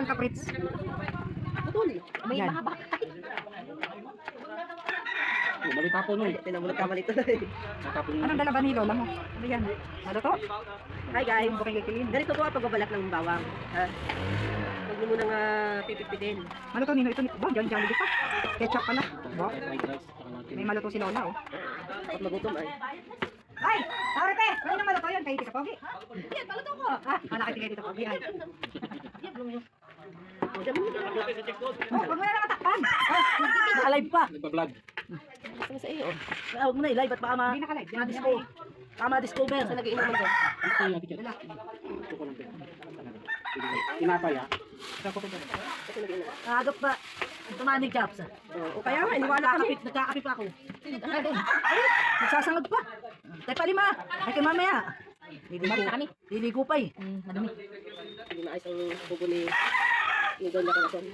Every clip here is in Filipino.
Ang kaprits. Putol. May Yan. mahaba. Oh, mali tapo nun. Pinamulot ka mali to. Nun. Anong dala ba ni Lola mo? Ano yan? Ano to? Hi guys. Bukay kikilin. Ganito po ang pagbabalak ng bawang. Ha? Huwag niyo munang uh, pipipitin. Ano to, Nino? Ito, ba, John Jollibee pa. Ketchup pala. Ba? May maluto si Lola, oh. At magutom ay. Ay! Sorry, te! Ano naman maluto yun? Kay Tita Pogi. Yan, maluto ko. Ah, anak kay Tita Pogi. Ay. Oh, huwag mo na naman takpan. Ah, alive pa. Nagpa-vlog. Ano sa iyo? Ah, Huwag mo na i-live at baka ma... Hindi nakalive. Yan, Ma-disco. Baka ma-discover. Sa nag-iinom mo doon. Ano din. Tinapay ah. Agap ba? Tumanig jobs. Oh, o kaya nga, iniwala kami. Nagkakapit pa ako. Nagsasangag pa. Tay pa lima. Ay kay mamaya. Liligo kami. Liligo pa eh. Madami. Hindi na ayos ang bubo ni... Ni Doña Corazon.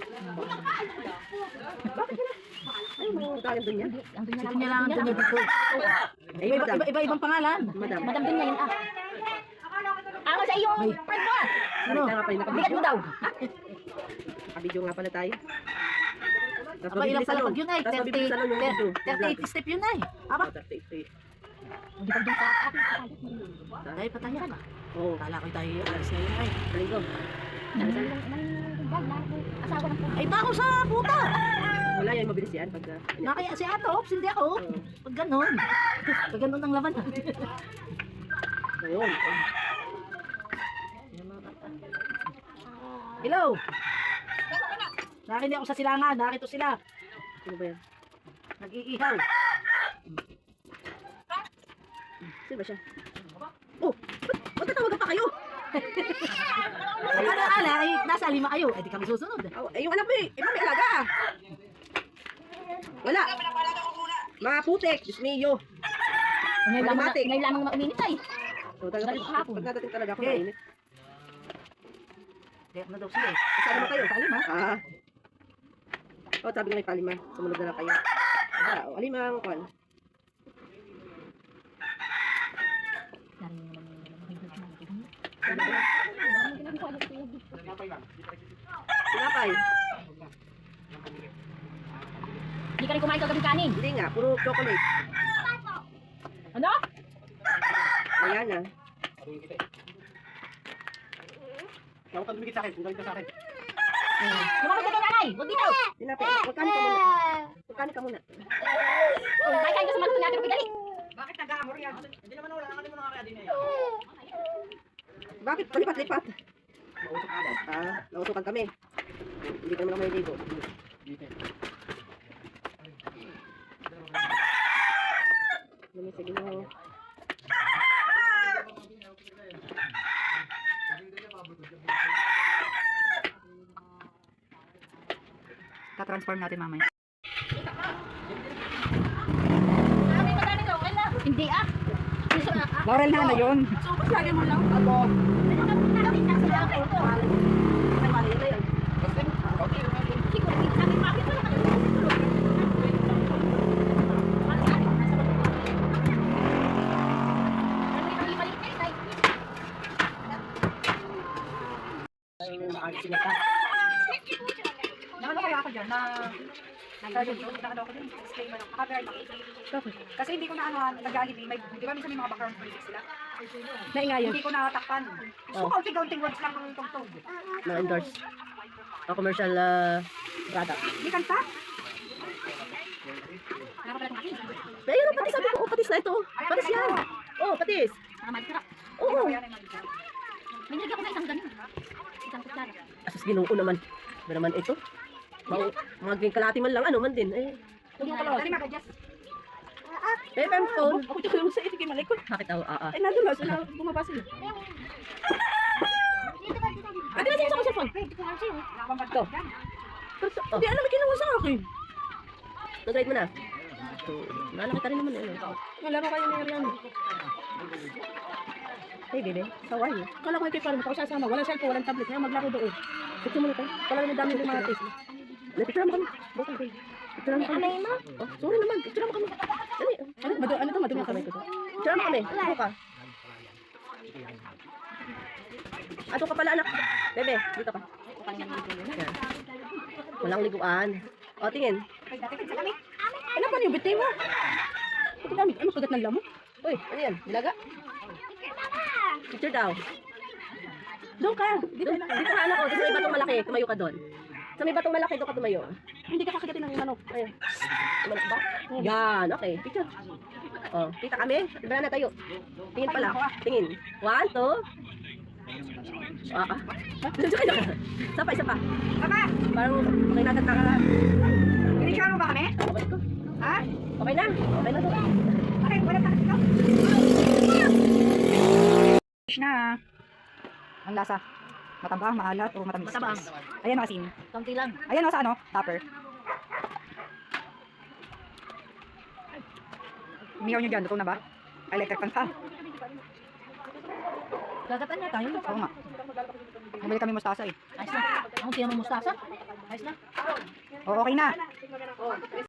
Bakit yun? Ay, mga galing doon yan. Sige niya lang doon dito. Ay, Iba, madam. iba, iba, ibang pangalan. Madam. Madam din ngayon ah. Ako sa iyo. Friend mo. ah. Ano? Bigat mo daw. Nakabidyo nga pala tayo. Aba, ilang salon. yun ay. Tapos mabibili sa salon yung video. 38 step yun ay. Aba. Oh, 38. Hindi pa ka. Tayo pa tayo. Oo. Kala ko tayo alas ngayon ay. Linggo. Ay tao sa puta. Wala yan, mabilis yan. Pag, uh, Nakaya si Ato, Ops, hindi ako. Pag ganon. Pag ganon ang laban. ayun. Hello. Nakindi ako sa silangan. Nakito sila. Sino ba yan? Nag-iihaw. Sino ba siya? Oh! Ba't, ba't natawagan pa kayo? Ano ala, ay nasa lima kayo. Eh di kami susunod. Oh, eh, yung anak mo eh. Eh, may alaga. Wala. Mga putek. Diyos mio. Ngayon lamang na- ngayon lamang mainit ay. So, talaga, Dahil kahapon. pag nadating talaga ako Okay. mainit. Kaya na daw sila eh. Isa naman kayo. Palima. Ah. Oh, sabi nga may palima. Sumunod na lang kayo. Ah, oh, alimang kwan. Tinapay. Hindi ka rin kumain kagabi kanin. Hindi nga, puro chocolate. Ano? Ayan na. Huwag kang dumikit sa akin. Kung ka sa akin. Lumabas ka kay nanay. Huwag dito. Tinapay. Magkano ka muna? Magkano ka muna? Oh, kain ka sa maluto natin. Pagdali. Bakit nag-aamor yan? Bakit? Palipat-lipat. Mausap ka lang. Ah, nautukan kami. Hindi ka naman. Dito. Lumi, sige mo. Ta-transform natin mamaya. Hindi ah. Laurel na na yun. Nakano kaya ako dyan na nag-garden ko, nakano ako dyan, stay man ako, covered ako. Kasi hindi ko na ano, nag-jollibee, may, di ba minsan may mga background music sila? Naingayon. Hindi ko natakpan. So, Oh. kaunting-kaunting words lang ang tungtong. Na-endorse. A commercial uh, product. Hindi kanta? Pero pati sabi ko, oh, patis na ito. Patis yan. Oh, patis. Oo. May nilagyan ko na isang ganun. Isang kutsara. Asus ginoo naman. Ba naman ito? Mga, mga kalati man lang, ano man din. Eh, ko pala. Ano mag-adjust? eh, pem phone. Ako ito yung sa ito kay Malikot. Bakit ako, ah, ah. Ay, nandun lang. Sila bumaba sila. Ate, nasa sa cellphone. Ito. Hindi, alam, may kinuha sa akin. Nag-ride mo na. So, nalakita rin naman eh. ano. Wala ko kayo ni Ariano. Hey, baby. How are you? Kala ko kay Parang ako sasama. Walang cellphone, walang tablet. Ngayon maglaro doon. Picture mo na tayo. Wala naman dami ng mga tis. Picture mo kami. Okay. Picture mo kami. Oh, sorry naman. Picture mo kami. Ano, madu ano to? Madumi kami. Picture mo kami. Ano ka? Ato ka pala, anak. Bebe, dito ka. Yan. Walang liguan. O, tingin. Kami. Ano pa yung bitay mo? Ito dami. Ano kagat ng lamok? Uy, ano yan? Nilaga? Picture daw. Doon ka. Dito, dito ka anak ko. Sa may batong malaki. Tumayo ka doon. Sa may batong malaki, doon ka tumayo. Hindi ka kakagatin ng manok. Ayun. Tumalak ba? Yan. Okay. Picture. Oh, kita kami. Iba na tayo. Tingin pala. Tingin. One, two. Ah, ah. Diyan na. Isa pa, isa pa. Papa, Parang okay na tataka. pinicture mo ba kami? Okay ko. Ha? Okay na. Okay na to. Bakit? Wala pa dito? Fish na. Ang lasa. Matabang, maalat, o matamis? Matabang. Ayan o, asin. Kaunti lang. Ayan o, sa ano? Tupper. Umiyaw nyo dyan. Luto na ba? Electric pan pa. Gagatan niya tayo. Oo nga. Bumili kami mustasa eh. Ayos na. Ang tiyan mo mustasa. Ayos na. O, okay na.